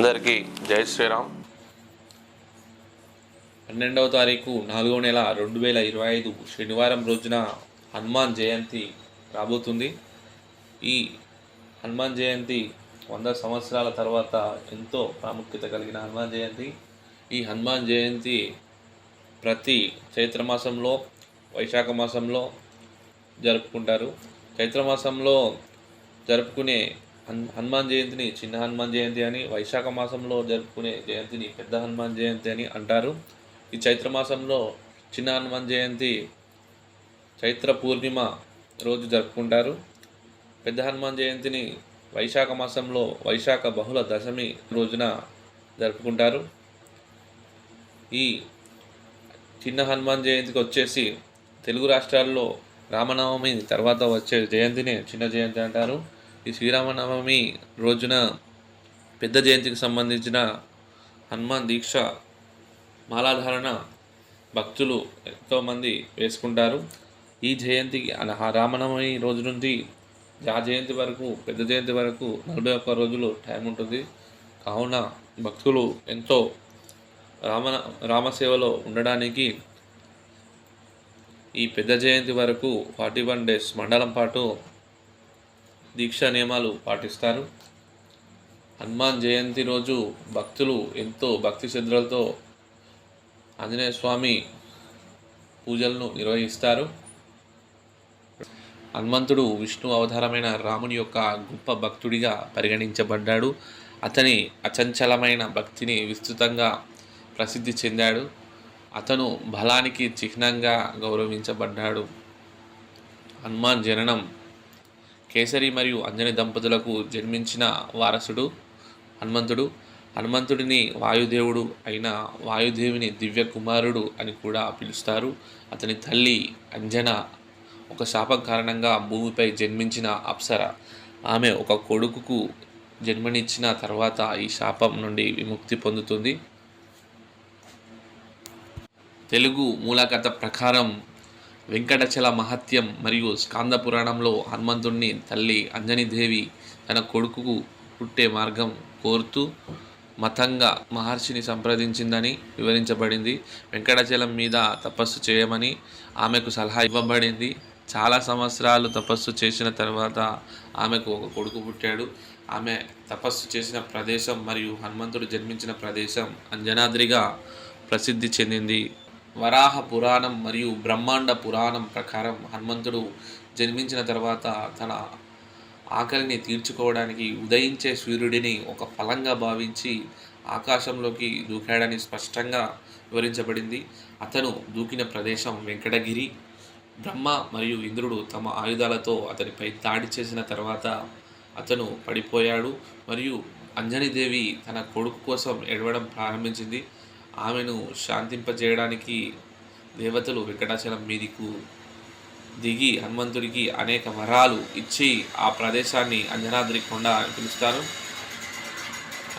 అందరికీ జై శ్రీరామ్. పన్నెండవ తారీఖు నాలుగవ నెల రెండు వేల ఇరవై ఐదు శనివారం రోజున హనుమాన్ జయంతి రాబోతుంది. ఈ హనుమాన్ జయంతి వంద సంవత్సరాల తర్వాత ఎంతో ప్రాముఖ్యత కలిగిన హనుమాన్ జయంతి. ఈ హనుమాన్ జయంతి ప్రతి చైత్ర మాసంలో వైశాఖ మాసంలో జరుపుకుంటారు. చైత్ర మాసంలో జరుపుకునే హనుమాన్ జయంతిని చిన్న హనుమాన్ జయంతి అని వైశాఖ మాసంలో జరుపుకునే జయంతిని పెద్ద హనుమాన్ జయంతి అని అంటారు. ఈ చైత్ర మాసంలో చిన్న హనుమాన్ జయంతి చైత్ర పూర్ణిమ రోజు జరుపుకుంటారు. పెద్ద హనుమాన్ జయంతిని వైశాఖ మాసంలో వైశాఖ బహుళ దశమి రోజున జరుపుకుంటారు. ఈ చిన్న హనుమాన్ జయంతికి వచ్చేసి తెలుగు రాష్ట్రాల్లో రామనవమి తర్వాత వచ్చే జయంతిని చిన్న జయంతి అంటారు. ఈ శ్రీరామనవమి రోజున పెద్ద జయంతికి సంబంధించిన హనుమాన్ దీక్ష మాలాధారణ భక్తులు ఎంతోమంది వేసుకుంటారు. ఈ జయంతికి రామనవమి రోజు నుండి ఆ జయంతి వరకు పెద్ద జయంతి వరకు నలభై ఒక్క రోజులు టైం ఉంటుంది. కావున భక్తులు ఎంతో రామ రామసేవలో ఉండడానికి ఈ పెద్ద జయంతి వరకు ఫార్టీ వన్ డేస్ మండలం పాటు దీక్షా నియమాలు పాటిస్తారు. హనుమాన్ జయంతి రోజు భక్తులు ఎంతో భక్తి శ్రద్ధలతో ఆంజనేయ స్వామి పూజలను నిర్వహిస్తారు. హనుమంతుడు విష్ణు అవతారమైన రాముని యొక్క గొప్ప భక్తుడిగా పరిగణించబడ్డాడు. అతని అచంచలమైన భక్తిని విస్తృతంగా ప్రసిద్ధి చెందాడు. అతను బలానికి చిహ్నంగా గౌరవించబడ్డాడు. హనుమాన్ జననం కేసరి మరియు అంజని దంపతులకు జన్మించిన వారసుడు హనుమంతుడు. హనుమంతుడిని వాయుదేవుడు అయిన వాయుదేవిని దివ్య కుమారుడు అని కూడా పిలుస్తారు. అతని తల్లి అంజన ఒక శాపం కారణంగా భూమిపై జన్మించిన అప్సర. ఆమె ఒక కొడుకుకు జన్మనిచ్చిన తర్వాత ఈ శాపం నుండి విముక్తి పొందుతుంది. తెలుగు మూలకథ ప్రకారం వెంకటచల మహత్యం మరియు స్కాంద పురాణంలో హనుమంతుడిని తల్లి అంజనీదేవి తన కొడుకుకు పుట్టే మార్గం కోరుతూ మతంగా మహర్షిని సంప్రదించిందని వివరించబడింది. వెంకటాచలం మీద తపస్సు చేయమని ఆమెకు సలహా ఇవ్వబడింది. చాలా సంవత్సరాలు తపస్సు చేసిన తర్వాత ఆమెకు ఒక కొడుకు పుట్టాడు. ఆమె తపస్సు చేసిన ప్రదేశం మరియు హనుమంతుడు జన్మించిన ప్రదేశం అంజనాద్రిగా ప్రసిద్ధి చెందింది. వరాహ పురాణం మరియు బ్రహ్మాండ పురాణం ప్రకారం హనుమంతుడు జన్మించిన తర్వాత తన ఆకలిని తీర్చుకోవడానికి ఉదయించే సూర్యుడిని ఒక ఫలంగా భావించి ఆకాశంలోకి దూకాడని స్పష్టంగా వివరించబడింది. అతను దూకిన ప్రదేశం వెంకటగిరి. బ్రహ్మ మరియు ఇంద్రుడు తమ ఆయుధాలతో అతనిపై దాడి చేసిన తర్వాత అతను పడిపోయాడు మరియు అంజనీదేవి తన కొడుకు కోసం ఎడవడం ప్రారంభించింది. ఆమెను శాంతింపజేయడానికి దేవతలు వెంకటాచలం మీదికు దిగి హనుమంతుడికి అనేక వరాలు ఇచ్చి ఆ ప్రదేశాన్ని అంజనాద్రి కొండ అని పిలుస్తారు.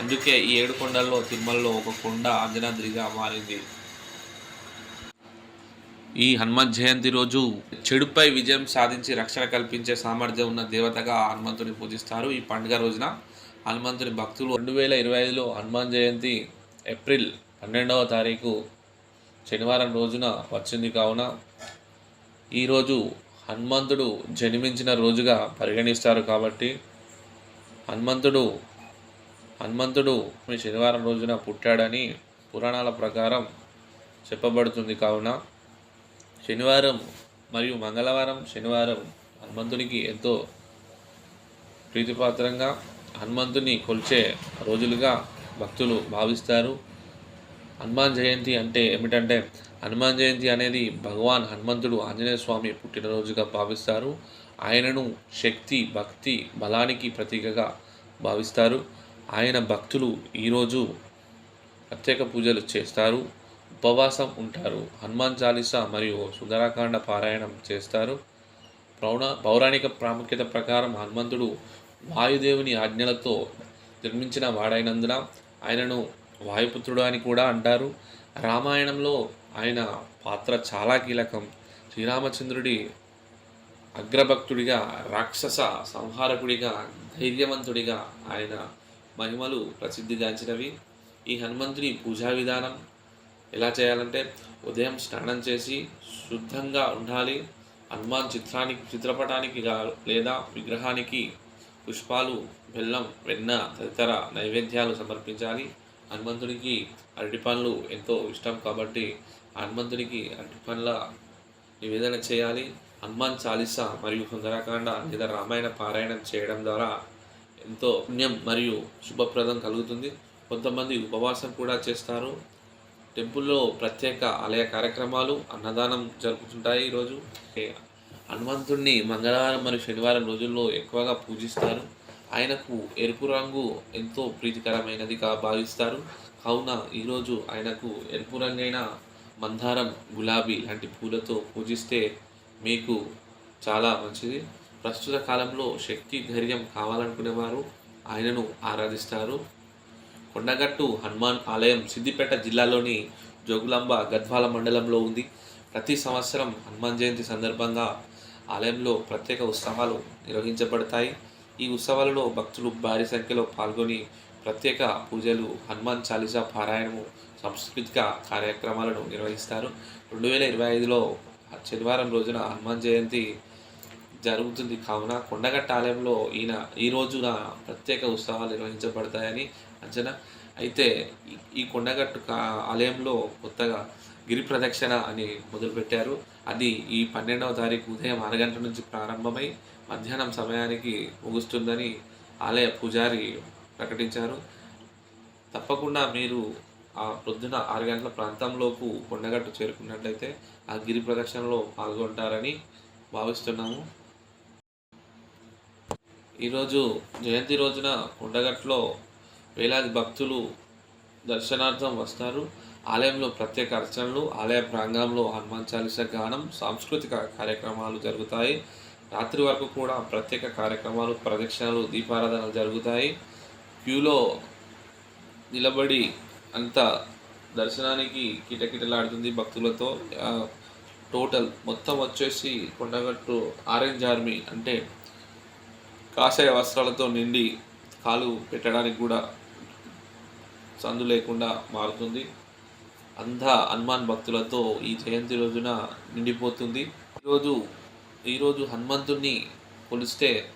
అందుకే ఈ ఏడు కొండల్లో తిరుమలలో ఒక కొండ అంజనాద్రిగా మారింది. ఈ హనుమత్ జయంతి రోజు చెడుపై విజయం సాధించి రక్షణ కల్పించే సామర్థ్యం ఉన్న దేవతగా హనుమంతుడిని పూజిస్తారు. ఈ పండుగ రోజున హనుమంతుని భక్తులు రెండు వేల ఇరవై ఐదులో హనుమాన్ జయంతి ఏప్రిల్ పన్నెండవ తారీఖు శనివారం రోజున వచ్చింది కావున ఈరోజు హనుమంతుడు జన్మించిన రోజుగా పరిగణిస్తారు కాబట్టి హనుమంతుడు హనుమంతుడు మీ శనివారం రోజున పుట్టాడని పురాణాల ప్రకారం చెప్పబడుతుంది కావున శనివారం మరియు మంగళవారం శనివారం హనుమంతునికి ఎంతో ప్రీతిపాత్రంగా హనుమంతుని కొలిచే రోజులుగా భక్తులు భావిస్తారు. హనుమాన్ జయంతి అంటే ఏమిటంటే హనుమాన్ జయంతి అనేది భగవాన్ హనుమంతుడు ఆంజనేయ స్వామి పుట్టినరోజుగా భావిస్తారు. ఆయనను శక్తి భక్తి బలానికి ప్రతీకగా భావిస్తారు. ఆయన భక్తులు ఈరోజు ప్రత్యేక పూజలు చేస్తారు ఉపవాసం ఉంటారు హనుమాన్ చాలీస మరియు సుందరాకాండ పారాయణం చేస్తారు. పౌణ పౌరాణిక ప్రాముఖ్యత ప్రకారం హనుమంతుడు వాయుదేవుని ఆజ్ఞలతో జన్మించిన వాడైనందున ఆయనను వాయుపుత్రుడు అని కూడా అంటారు. రామాయణంలో ఆయన పాత్ర చాలా కీలకం. శ్రీరామచంద్రుడి అగ్రభక్తుడిగా రాక్షస సంహారకుడిగా ధైర్యవంతుడిగా ఆయన మహిమలు ప్రసిద్ధిగాంచినవి. ఈ హనుమంతుని పూజా విధానం ఎలా చేయాలంటే ఉదయం స్నానం చేసి శుద్ధంగా ఉండాలి. హనుమాన్ చిత్రానికి చిత్రపటానికి లేదా విగ్రహానికి పుష్పాలు బెల్లం వెన్న తదితర నైవేద్యాలు సమర్పించాలి. హనుమంతుడికి అరటి పండ్లు ఎంతో ఇష్టం కాబట్టి హనుమంతుడికి అరటి పండ్ల నివేదన చేయాలి. హనుమాన్ చాలీస మరియు సుందరకాండ లేదా రామాయణ పారాయణం చేయడం ద్వారా ఎంతో పుణ్యం మరియు శుభప్రదం కలుగుతుంది. కొంతమంది ఉపవాసం కూడా చేస్తారు. టెంపుల్లో ప్రత్యేక ఆలయ కార్యక్రమాలు అన్నదానం జరుపుతుంటాయి ఈరోజు. ఏ, హనుమంతుడిని మంగళవారం మరియు శనివారం రోజుల్లో ఎక్కువగా పూజిస్తారు. ఆయనకు ఎరుపు రంగు ఎంతో ప్రీతికరమైనదిగా భావిస్తారు. కావున ఈరోజు ఆయనకు ఎరుపు రంగైన మందారం గులాబీ లాంటి పూలతో పూజిస్తే మీకు చాలా మంచిది. ప్రస్తుత కాలంలో శక్తి ధైర్యం కావాలనుకునేవారు ఆయనను ఆరాధిస్తారు. కొండగట్టు హనుమాన్ ఆలయం సిద్దిపేట జిల్లాలోని జోగులాంబ గద్వాల మండలంలో ఉంది. ప్రతి సంవత్సరం హనుమాన్ జయంతి సందర్భంగా ఆలయంలో ప్రత్యేక ఉత్సవాలు నిర్వహించబడతాయి. ఈ ఉత్సవాలలో భక్తులు భారీ సంఖ్యలో పాల్గొని ప్రత్యేక పూజలు హనుమాన్ చాలీసా పారాయణము సాంస్కృతిక కార్యక్రమాలను నిర్వహిస్తారు. రెండు వేల ఇరవై ఐదులో శనివారం రోజున హనుమాన్ జయంతి జరుగుతుంది. కావున కొండగట్ట ఆలయంలో ఈయన ఈ రోజున ప్రత్యేక ఉత్సవాలు నిర్వహించబడతాయని అంచనా. అయితే ఈ- కొండగట్టు ఆలయంలో కొత్తగా గిరి ప్రదక్షిణ అని మొదలుపెట్టారు. అది ఈ పన్నెండవ తారీఖు ఉదయం ఆరు గంటల నుంచి ప్రారంభమై మధ్యాహ్నం సమయానికి ముగుస్తుందని ఆలయ పూజారి ప్రకటించారు. తప్పకుండా మీరు ఆ ప్రొద్దున ఆరు గంటల ప్రాంతంలోపు కొండగట్టు చేరుకున్నట్లయితే ఆ గిరి ప్రదక్షిణలో పాల్గొంటారని భావిస్తున్నాము. ఈరోజు జయంతి రోజున కొండగట్లో వేలాది భక్తులు దర్శనార్థం వస్తారు. ఆలయంలో ప్రత్యేక అర్చనలు ఆలయ ప్రాంగణంలో హనుమాన్ చాలీస గానం సాంస్కృతిక కార్యక్రమాలు జరుగుతాయి. రాత్రి వరకు కూడా ప్రత్యేక కార్యక్రమాలు ప్రదక్షిణలు దీపారాధనలు జరుగుతాయి. క్యూలో నిలబడి అంత దర్శనానికి కిటకిటలాడుతుంది భక్తులతో. టోటల్ మొత్తం వచ్చేసి కొండగట్టు ఆరెంజ్ ఆర్మీ అంటే కాషాయ వస్త్రాలతో నిండి కాలు పెట్టడానికి కూడా సందు లేకుండా మారుతుంది. అంధ హనుమాన్ భక్తులతో ఈ జయంతి రోజున నిండిపోతుంది. ఈరోజు ఈరోజు హనుమంతుణ్ణి కొలిస్తే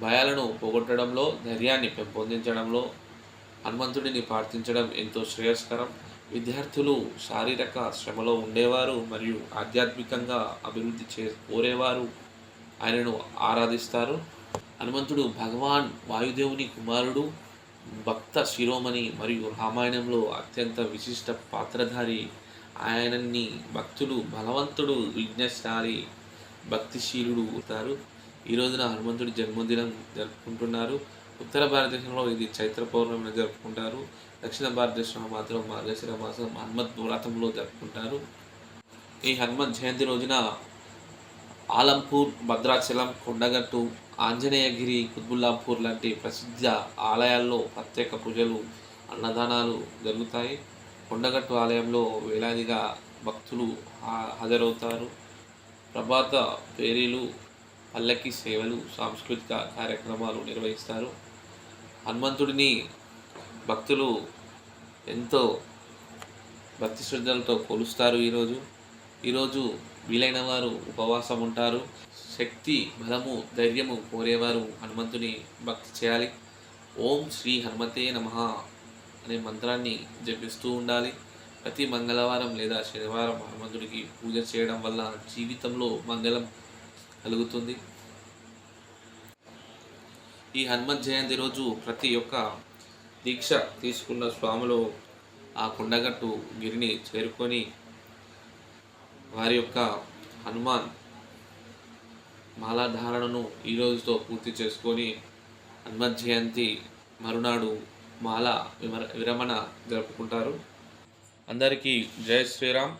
భయాలను పోగొట్టడంలో ధైర్యాన్ని పెంపొందించడంలో హనుమంతుడిని ప్రార్థించడం ఎంతో శ్రేయస్కరం. విద్యార్థులు శారీరక శ్రమలో ఉండేవారు మరియు ఆధ్యాత్మికంగా అభివృద్ధి చే కోరేవారు. ఆయనను ఆరాధిస్తారు. హనుమంతుడు భగవాన్ వాయుదేవుని కుమారుడు. భక్త శిరోమణి మరియు రామాయణంలో అత్యంత విశిష్ట పాత్రధారి ఆయనన్ని భక్తులు బలవంతుడు విఘ్నశాలి భక్తిశీలుడు అవుతారు. ఈ రోజున హనుమంతుడి జన్మదినం జరుపుకుంటున్నారు. ఉత్తర భారతదేశంలో ఇది చైత్ర పౌర్ణమిని జరుపుకుంటారు. దక్షిణ భారతదేశంలో మాత్రం మార్గశిర మాసం హనుమత్ వ్రతంలో జరుపుకుంటారు. ఈ హనుమత్ జయంతి రోజున ఆలంపూర్ భద్రాచలం కొండగట్టు ఆంజనేయగిరి కుత్బుల్లాపూర్ లాంటి ప్రసిద్ధ ఆలయాల్లో ప్రత్యేక పూజలు అన్నదానాలు జరుగుతాయి. కొండగట్టు ఆలయంలో వేలాదిగా భక్తులు హా- హాజరవుతారు. ప్రభాత పేరీలు పల్లకి సేవలు సాంస్కృతిక కార్యక్రమాలు నిర్వహిస్తారు. హనుమంతుడిని భక్తులు ఎంతో భక్తి శ్రద్ధలతో కొలుస్తారు ఈరోజు. ఈరోజు వీలైన వారు ఉపవాసం ఉంటారు. శక్తి బలము ధైర్యము కోరేవారు హనుమంతుని భక్తి చేయాలి. ఓం శ్రీ హనుమతే నమ అనే మంత్రాన్ని జపిస్తూ ఉండాలి. ప్రతి మంగళవారం లేదా శనివారం హనుమంతుడికి పూజ చేయడం వల్ల జీవితంలో మంగళం కలుగుతుంది. ఈ హనుమత్ జయంతి రోజు ప్రతి ఒక్క దీక్ష తీసుకున్న స్వాములు ఆ కొండగట్టు గిరిని చేరుకొని వారి యొక్క హనుమాన్ మాలాధారణను ఈ రోజుతో పూర్తి చేసుకొని హనుమత్ జయంతి మరునాడు మాల విమర విరమణ జరుపుకుంటారు. అందరికీ జయ శ్రీరామ్.